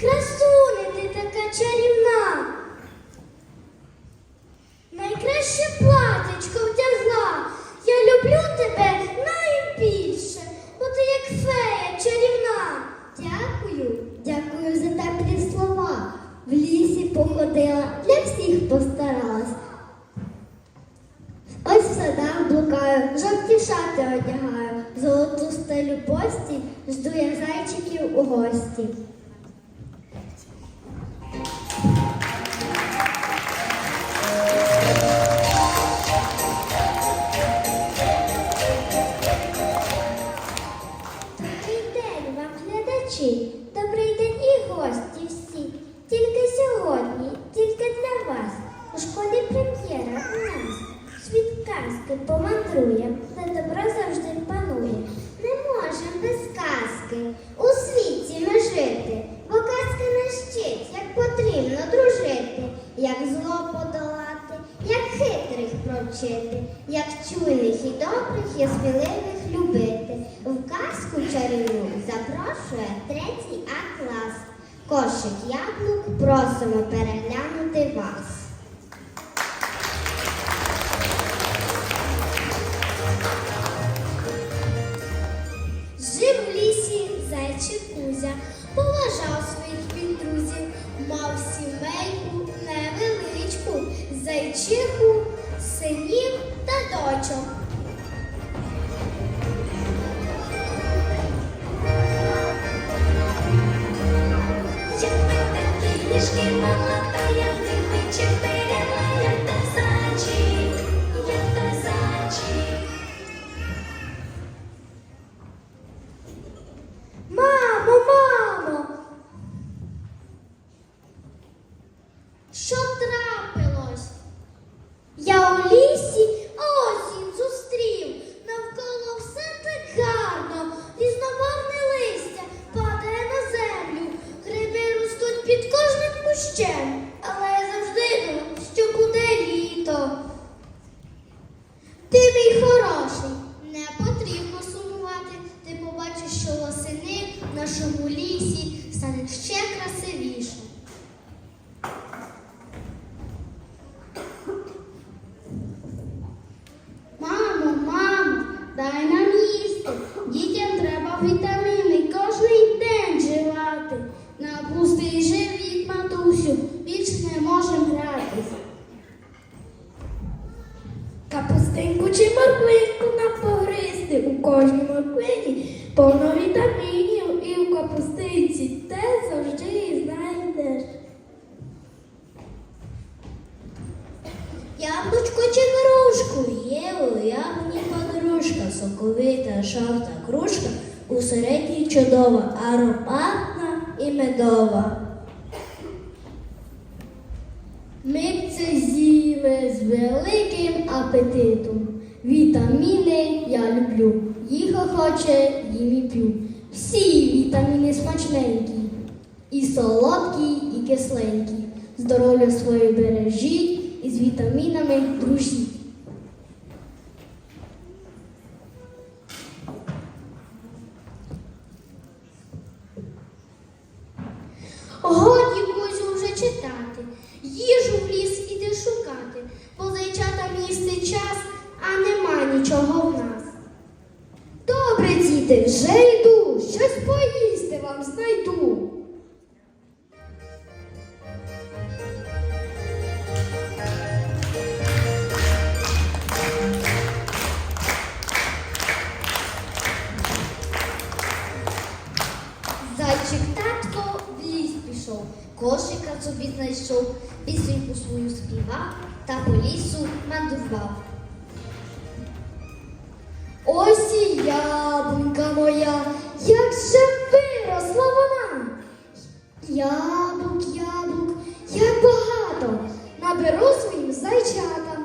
Красуня, ти така чарівна. глядачі, добрий день і гості всі. Тільки сьогодні, тільки для вас. У школі прем'єра у нас світ казки помандрує. Кошик яблук просимо переглянути вас. Christian. соковита жовта кружка у середній чудова, ароматна і медова. Ми це з'їли з великим апетитом. Вітаміни я люблю, їх охоче їм і п'ю. Всі вітаміни смачненькі, і солодкі, і кисленькі. Здоров'я своє бережіть і з вітамінами дружіть. Я багато наберу своїм зайчатам.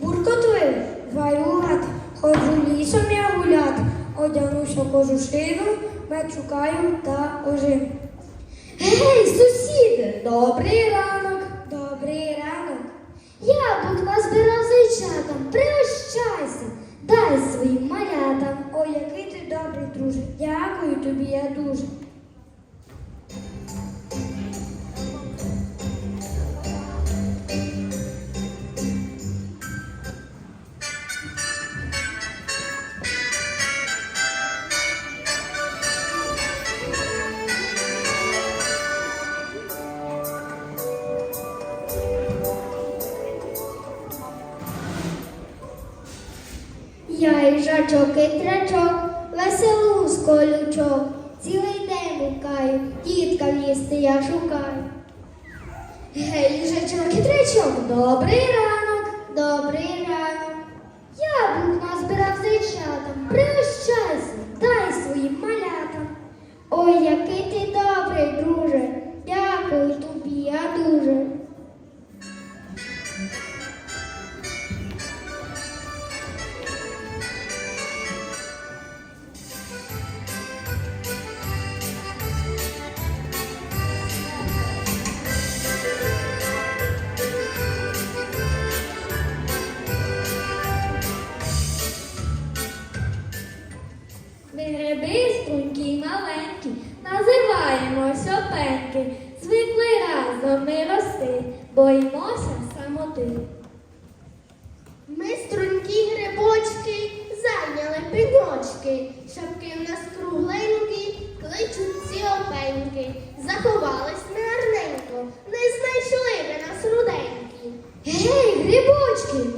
Буркотує варювати, ходжу лісом я гуляти, одягнуся кожушину, мед шукаю та ожину. Трачок і трачок, веселу з колючок, цілий день гукаю, дітка в лісти я шукаю. Гей, ліжачок і трачок, добрий ранок.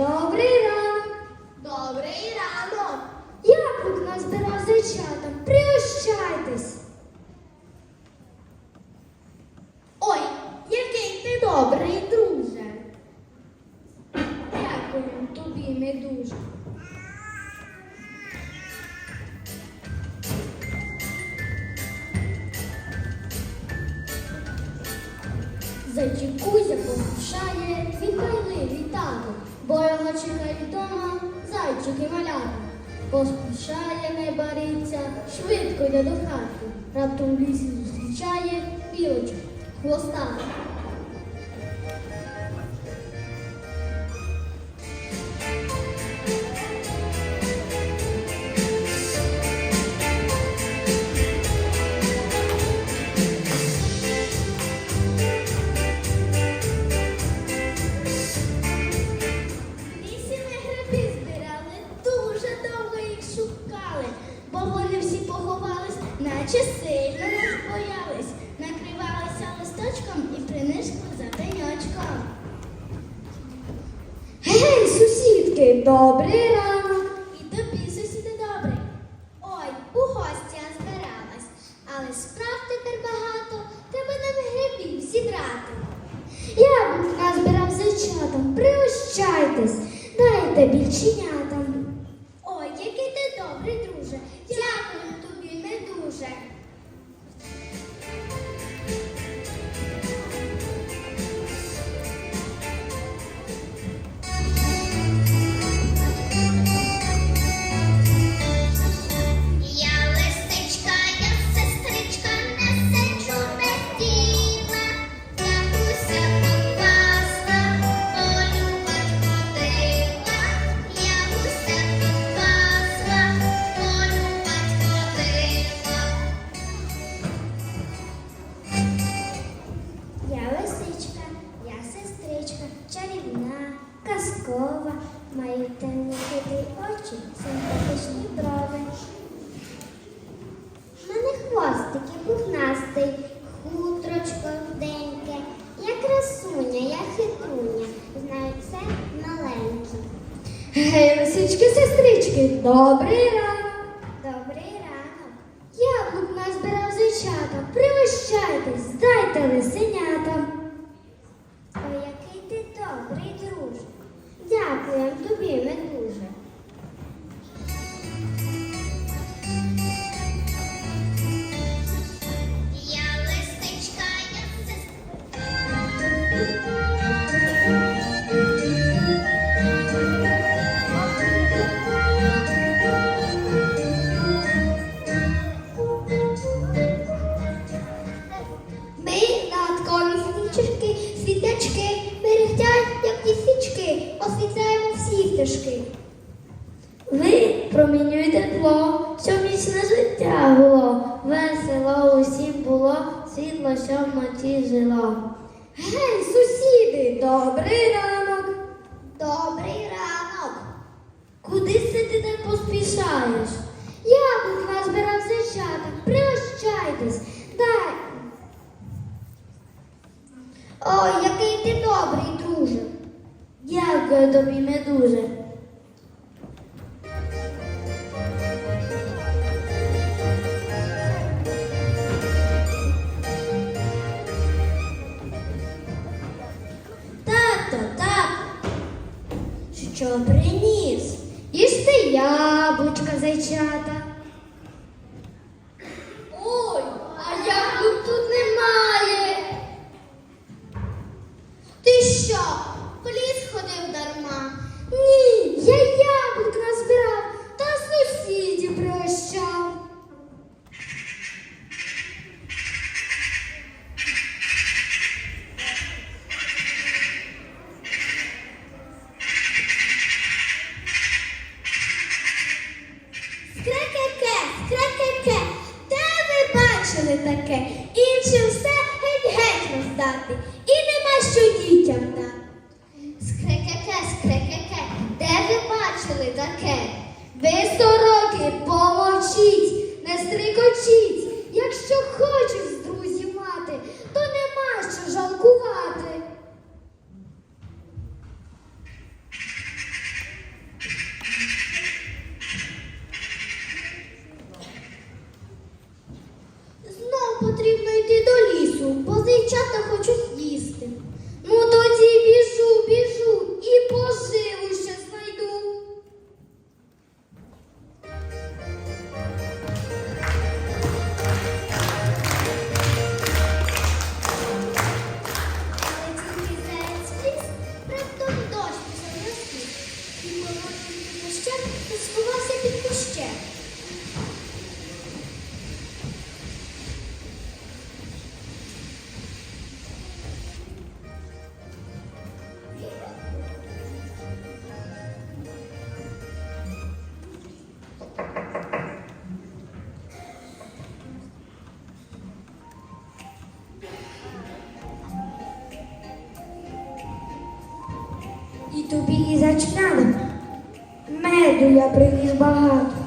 sobre дівчатам, пригощайтесь, дайте більченятам. казкова, має темні хитрі очі, симпатичні брови. В мене хвостики пухнастий, хутрочко руденьке. Я красуня, я хитруня, знаю це маленькі. Гей, лисички, сестрички, добрий ранок! дякую тобі не дуже. Тато, тато, що приніс? Їсти яблучка зайчата. perché il cielo sta e gli è stati начинали. Меду я приніс багато.